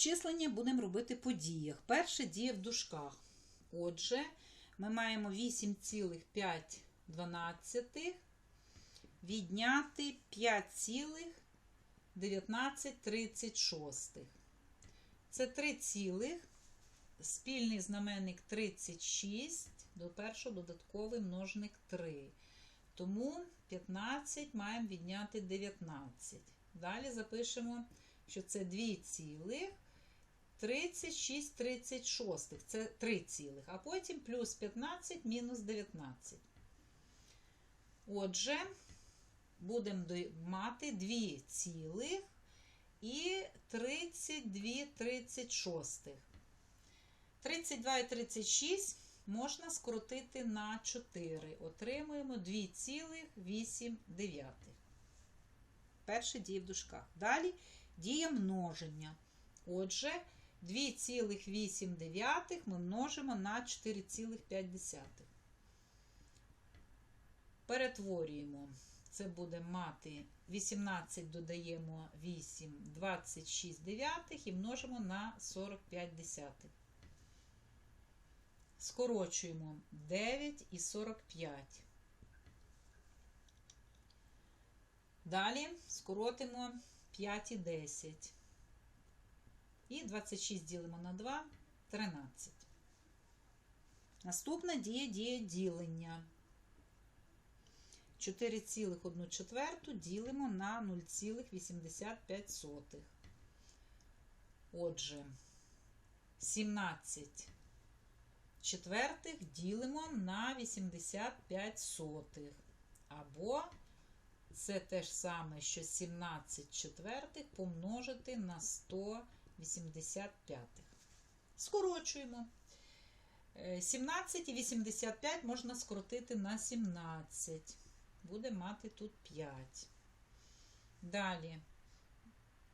Обчислення будемо робити по діях. Перша дія в дужках. Отже, ми маємо 8,5 відняти 5,1936. Це 3 цілих, спільний знаменник 36, до першого додатковий множник 3. Тому 15 маємо відняти 19. Далі запишемо, що це 2 цілих. 36 36. Це 3 цілих. А потім плюс 15 мінус 19. Отже, будемо мати 2 цілих і 32 36. 32 і 36 можна скоротити на 4. Отримуємо 2,8. Перша дія в дужках. Далі дія множення. Отже, 2,8 ми множимо на 4,5. Перетворюємо. Це буде мати 18, додаємо 8, 26 дев'ятих і множимо на 45 десятих. Скорочуємо 9 і 45. Далі скоротимо 5 і 10. І 26 ділимо на 2 13. Наступна дія дія ділення. 4,1 четверту ділимо на 0,85. Отже, 17 четвертих ділимо на 85 сотих. Або це те ж саме, що 17 четвертих помножити на 185. Скорочуємо. 17 і 85 можна скоротити на 17. Буде мати тут 5. Далі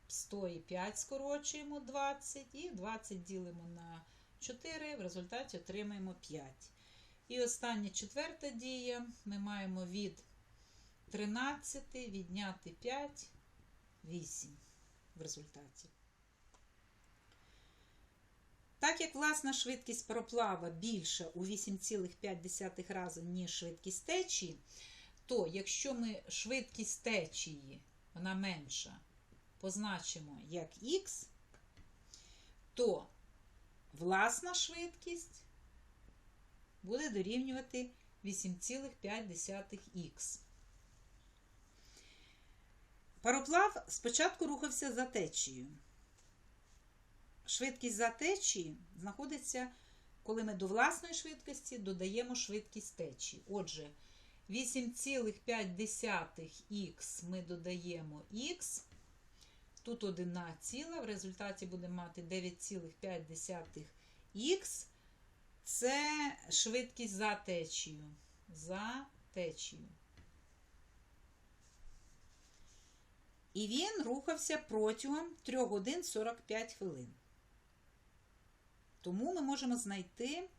100 і 5 скорочуємо 20 і 20 ділимо на 4, в результаті отримаємо 5. І остання четверта дія. Ми маємо від 13 відняти 5, 8 в результаті. Так як власна швидкість пароплава більша у 8,5 рази, ніж швидкість течії, то якщо ми швидкість течії, вона менша, позначимо як х, то власна швидкість буде дорівнювати 8,5х. Пароплав спочатку рухався за течією. Швидкість за течії знаходиться, коли ми до власної швидкості додаємо швидкість течії. Отже, 8,5х ми додаємо х. Тут одна ціла, в результаті будемо мати 9,5х. Це швидкість за течією. За течією. І він рухався протягом 3 годин 45 хвилин. Тому ми можемо знайти,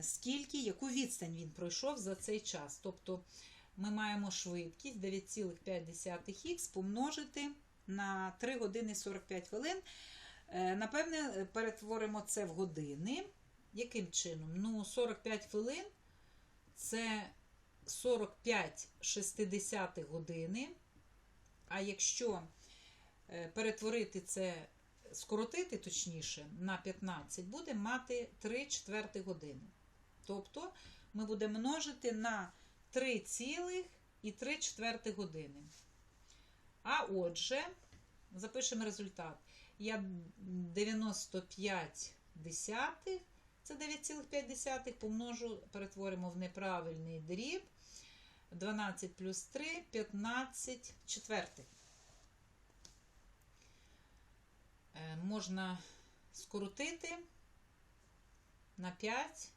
скільки, яку відстань він пройшов за цей час. Тобто ми маємо швидкість 9,5х помножити на 3 години 45 хвилин. Напевне, перетворимо це в години. Яким чином? Ну, 45 хвилин це 45 60 години. А якщо перетворити це, скоротити точніше, на 15, будемо мати 3 четверти години. Тобто ми будемо множити на 3,3 четверти години. А отже, запишемо результат. Я 95 десятих, це 9,5 помножу, перетворимо в неправильний дріб. 12 плюс 3 15 четвертих. Можна скоротити на 5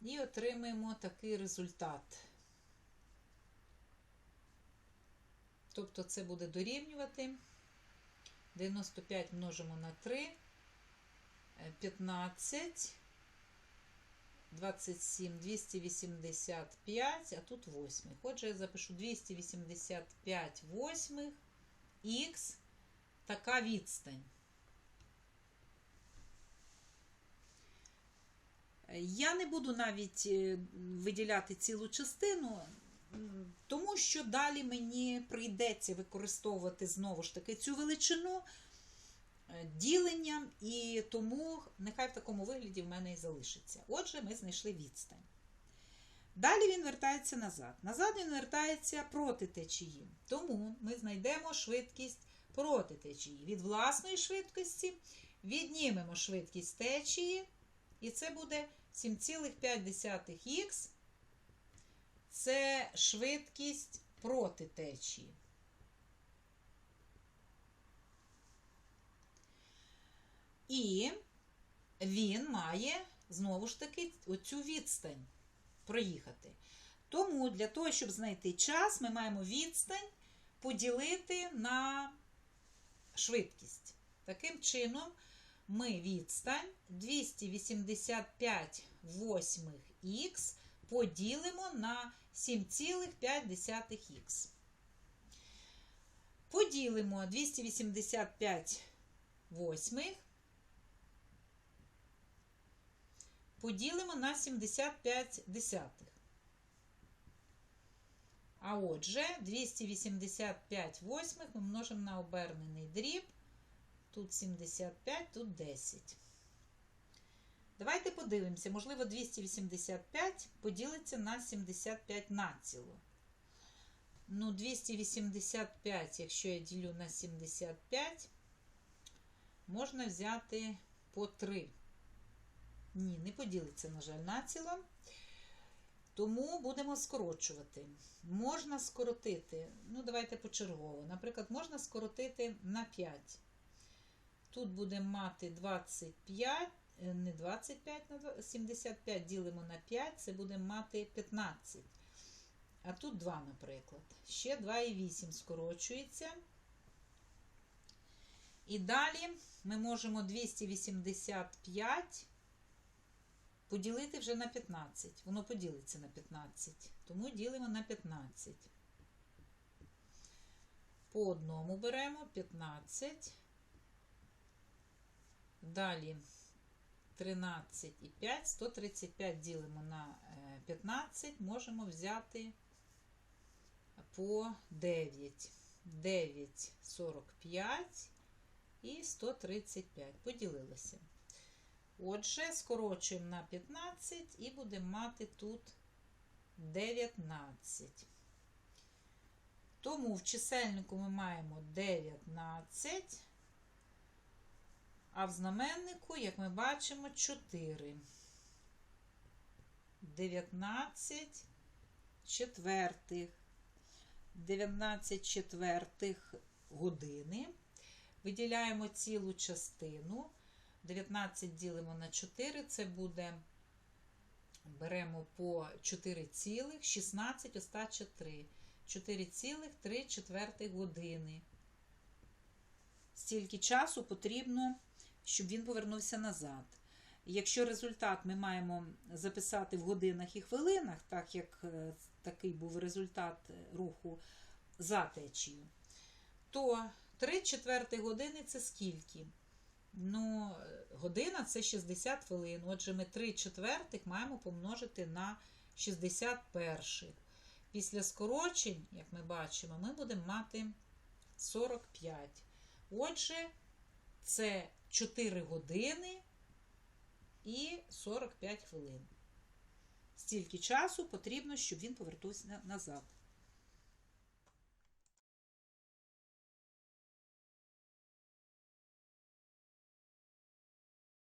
і отримаємо такий результат. Тобто це буде дорівнювати 95 множимо на 3, 15 27, 285, а тут восьмих. Отже, я запишу 285 восьмих х така відстань. Я не буду навіть е, виділяти цілу частину, тому що далі мені прийдеться використовувати знову ж таки цю величину діленням, і тому нехай в такому вигляді в мене і залишиться. Отже, ми знайшли відстань. Далі він вертається назад. Назад він вертається проти течії. Тому ми знайдемо швидкість проти течії. Від власної швидкості віднімемо швидкість течії, і це буде 7,5х. Це швидкість проти течії. І він має знову ж таки оцю відстань проїхати. Тому для того, щоб знайти час, ми маємо відстань поділити на швидкість. Таким чином, ми відстань 285 восьмих х поділимо на 7,5х. Поділимо 285 восьмих. Поділимо на 75 десятих. А отже, 285 восьмих ми множимо на обернений дріб. Тут 75, тут 10. Давайте подивимося. Можливо, 285 поділиться на 75 націло. Ну, 285, якщо я ділю на 75, можна взяти по 3. Ні, не поділиться, на жаль, націло. Тому будемо скорочувати. Можна скоротити, ну, давайте почергово. Наприклад, можна скоротити на 5. Тут будемо мати 25, е, не 25 на 75 ділимо на 5, це будемо мати 15. А тут 2, наприклад. Ще 2,8 скорочується. І далі ми можемо 285 поділити вже на 15. Воно поділиться на 15. Тому ділимо на 15. По одному беремо 15. Далі 13 і 5, 135 ділимо на 15, можемо взяти по 9. 9, 45 і 135. Поділилося. Отже, скорочуємо на 15 і будемо мати тут 19. Тому в чисельнику ми маємо 19. А в знаменнику, як ми бачимо, 4. 19 четвертих. 19 четвертих години. Виділяємо цілу частину. 19 ділимо на 4, це буде, беремо по 4 цілих, 16 остача 3. 4,3 четвертих години. Стільки часу потрібно щоб він повернувся назад. Якщо результат ми маємо записати в годинах і хвилинах, так як е, такий був результат руху за течією, то 3 четверти години це скільки? Ну, година це 60 хвилин. Отже, ми 3 четвертих маємо помножити на 61. Після скорочень, як ми бачимо, ми будемо мати 45. Отже, це 4 години і 45 хвилин. Стільки часу потрібно, щоб він повернувся назад.